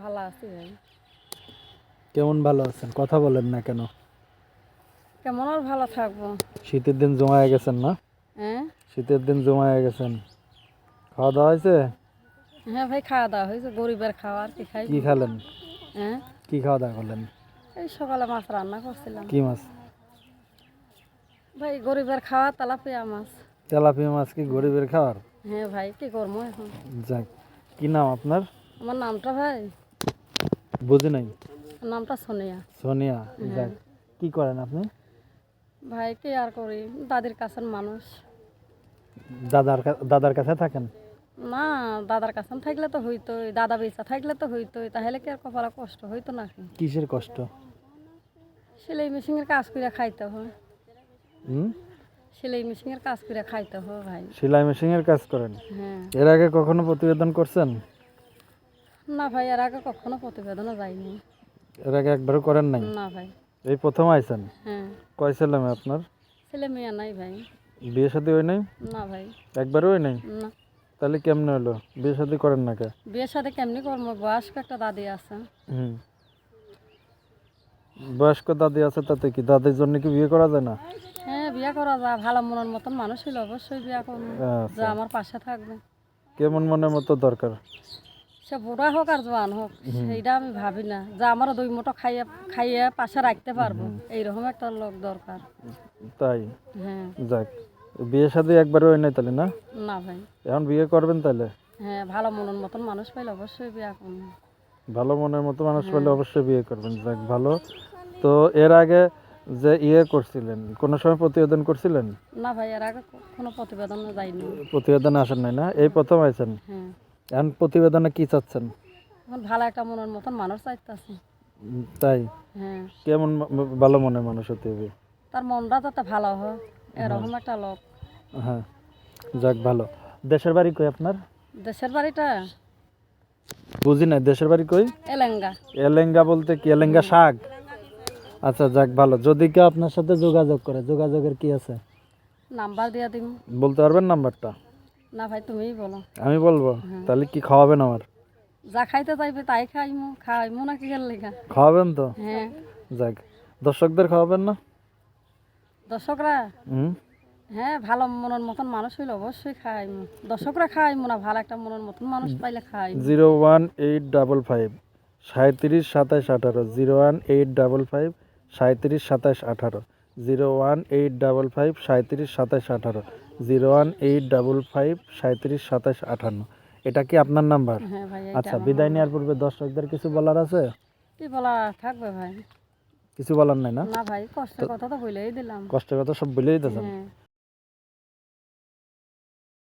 ভালো আছি ভাই। কেমন ভালো আছেন? কথা বলেন না কেন? কেমন আর ভালো থাকব? শীতের দিন জমায়ে গেছেন না? হ্যাঁ শীতের দিন জমায়ে গেছেন। খাওয়া দাওয়া হয়েছে? হ্যাঁ ভাই খাওয়া দাওয়া হয়েছে। গরিবের খাওয়া আর কি খাই কি খেলেন? হ্যাঁ কি খাওয়া দাওয়া করলেন? এই সকালে মাছ রান্না করছিলাম। কি মাছ? ভাই গরিবের খাওয়া তেলাপিয়া মাছ। তেলাপিয়া মাছ কি গরিবের খাওয়ার? হ্যাঁ ভাই কি করব এখন? যাক কি নাম আপনার? আমার নামটা ভাই বুঝি নাই? নামটা সোনিয়া। সোনিয়া যাক। কি করেন আপনি? ভাই কি আর করি দাদির কাছের মানুষ। দাদার দাদার কাছে থাকেন? না দাদার কাছে থাকলে তো হইতোই দাদা বেচা থাকলে তো হইতোই তাহলে কি আর কপালে কষ্ট? হইতো নাকি? কিসের কষ্ট? সেলাই মেশিনের কাজ করে খাইতে হয়। হুম? সেলাই মেশিনের কাজ করে খাইতে হয় ভাই। সেলাই মেশিনের কাজ করেন? হ্যাঁ। এর আগে কখনো প্রতিবেদন করছেন? না ভাই এর আগে কখনো প্রতিবেদনও যায়নি এর আগে একবারও করেন নাই? না ভাই। এই প্রথম আইছেন? হ্যাঁ। কয় ছেলে মেয়ে আপনার? ছেলে মেয়ে নাই ভাই। বিয়ে শাদী হয় নাই? না ভাই। একবারও হয় নাই? না। তাহলে কেমনে হলো? বিয়ে শাদী করেন না কে? বিয়ে সাথে কেমনি করব? বয়স্ক একটা দাদি আছে। হুম। বয়স্ক দাদি আছে তাতে কি? দাদির জন্য কি বিয়ে করা যায় না? হ্যাঁ বিয়ে করা যায়। ভালো মনের মতন মানুষ হইলে অবশ্যই বিয়ে করব। আচ্ছা। যা আমার পাশে থাকবে। কেমন মনের মতো দরকার? সে বুড়া হোক আর জোয়ান হোক সেইটা আমি ভাবি না যা আমার দুই মুঠো খাইয়ে খাইয়ে পাশে রাখতে পারব এইরকম একটা লোক দরকার তাই? হ্যাঁ। যাক বিয়ে শাদী একবারও হয় নাই তাহলে না? না ভাই। এখন বিয়ে করবেন তাহলে হ্যাঁ ভালো মনের মতন মানুষ পাইলে অবশ্যই বিয়ে করব। ভালো মনের মতো মানুষ পাইলে অবশ্যই বিয়ে করবেন যাক ভালো। তো এর আগে যে ইয়ে করছিলেন কোনো সময় প্রতিবেদন করছিলেন? না ভাই এর আগে কোনো প্রতিবেদন যায়নি। প্রতিবেদন আসেন নাই না? এই প্রথম আইছেন? হ্যাঁ। এখন প্রতিবেদনে কি চাচ্ছেন? এখন ভালো একটা মনের মতন মানুষ চাইতেছে। তাই? হ্যাঁ। কেমন ভালো মনের মানুষ হতে হবে? তার মনটা যাতে ভালো হয় এরকম একটা লোক। হ্যাঁ যাক ভালো। দেশের বাড়ি কই আপনার? দেশের বাড়িটা? বুঝি না দেশের বাড়ি কই? এলেঙ্গা। এলেঙ্গা বলতে কি এলেঙ্গা শাক? আচ্ছা যাক ভালো। যদি কেউ আপনার সাথে যোগাযোগ করে যোগাযোগের কি আছে? নাম্বার দিয়ে দিম বলতে পারবেন নাম্বারটা? না ভাই তুমিই বলো। আমি বলব? তাহলে কি খাওয়াবেন আমার যা খাইতে চাইবে তাই খাইমু খাইমু না কি লেখা খাওয়াবেন তো? হ্যাঁ। যাক দর্শকদের খাওয়াবেন না? দর্শকরা? হুম? হ্যাঁ ভালো মনের মতন মানুষ হইলে অবশ্যই খাইমু। দর্শকরা খাইমু না ভালো একটা মনের মতন মানুষ পাইলে খাই zero one eight double five সাঁত্রিশ সাতাশ আঠারো zero one eight double five সাঁত্রিশ সাতাশ আঠারো। Zero one eight double five সাঁত্রিশ সাতাশ আঠারো। Zero one eight double five সাঁত্রিশ সাতাশ আঠান্ন। এটা কি আপনার নাম্বার? হ্যাঁ আচ্ছা বিদায় নেওয়ার পূর্বে দর্শকদের কিছু বলার আছে? কি বলা থাকবে ভাই। কিছু বলার নাই না? না ভাই কষ্টের কথা তো বলেই দিলাম। কষ্টের কথা সব বলেই হ্যাঁ।